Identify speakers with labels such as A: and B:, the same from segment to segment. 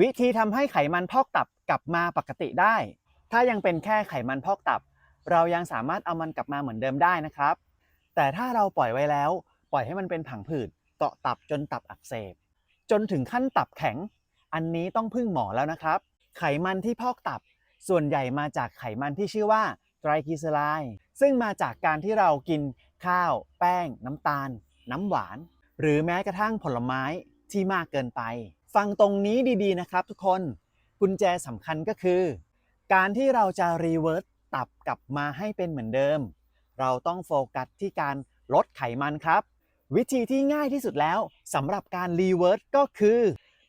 A: วิธีทำให้ไขมันพอกตับกลับมาปกติได้ ถ้ายังเป็นแค่ไขมันพอกตับ เรายังสามารถเอามันกลับมาเหมือนเดิมได้นะครับ แต่ถ้าเราปล่อยไว้แล้ว ปล่อยให้มันเป็นผังผืดเกาะตับจนตับอักเสบ จนถึงขั้นตับแข็ง อันนี้ต้องพึ่งหมอแล้วนะครับ ไขมันที่พอกตับ ส่วนใหญ่มาจากไขมันที่ชื่อว่าไตรกลีเซอไรด์ซึ่งมาจากการที่เรากินข้าว แป้ง น้ำตาล น้ำหวาน หรือแม้กระทั่งผลไม้ ที่มากเกินไป ฟังตรงนี้ดีๆนะครับทุกคน กุญแจสำคัญก็คือ การที่เราจะรีเวิร์สตับกลับมาให้เป็นเหมือนเดิม เราต้องโฟกัสที่การลดไขมันครับ วิธีที่ง่ายที่สุดแล้วสำหรับการรีเวิร์สก็คือ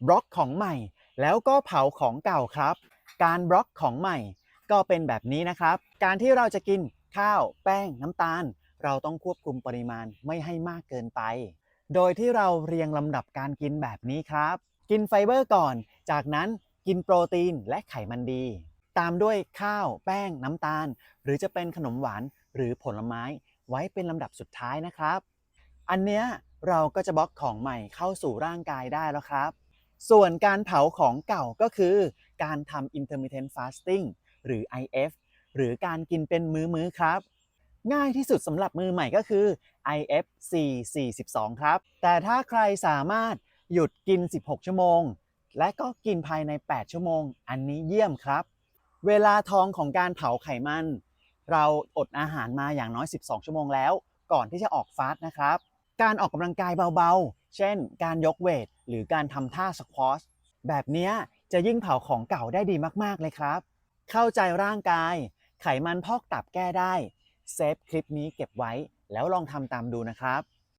A: บล็อกของใหม่ แล้วก็เผาของเก่าครับ การบล็อกของใหม่ ก็เป็นแบบนี้นะครับ การที่เราจะกินข้าว แป้ง น้ำตาล เราต้องควบคุมปริมาณไม่ให้มากเกินไป โดยที่เราเรียงลำดับการกินแบบนี้ครับ กินไฟเบอร์ก่อน จากนั้นกินโปรตีนและไขมันดี ตามด้วยข้าว แป้ง น้ำตาล หรือจะเป็นขนมหวานหรือผลไม้ไว้เป็นลำดับสุดท้ายนะครับ อันเนี้ยเราก็จะบล็อกของใหม่เข้าสู่ร่างกายได้แล้วครับ ส่วนการเผาของเก่าก็คือ การทำ intermittent fasting หรือ IF หรือการกินเป็นมื้อๆครับ ง่ายที่สุดสำหรับมือใหม่ก็คือ IF 442 ครับ แต่ถ้าใครสามารถหยุดกิน 16 ชั่วโมง และก็กินภายใน 8 ชั่วโมง อันนี้เยี่ยมครับ เวลาทองของการเผาไขมัน เราอดอาหารมาอย่างน้อย 12 ชั่วโมงแล้ว ก่อนที่จะออกฟาสต์นะครับ การออกกำลังกายเบาๆ เช่น การยกเวท หรือการทำท่าสควอชแบบนี้จะยิ่งเผาของเก่าได้ดีมากๆเลยครับ เข้าใจร่างกาย ไขมันพอกตับแก้ได้ เซฟคลิปนี้เก็บไว้แล้วลองทำตามดูนะครับ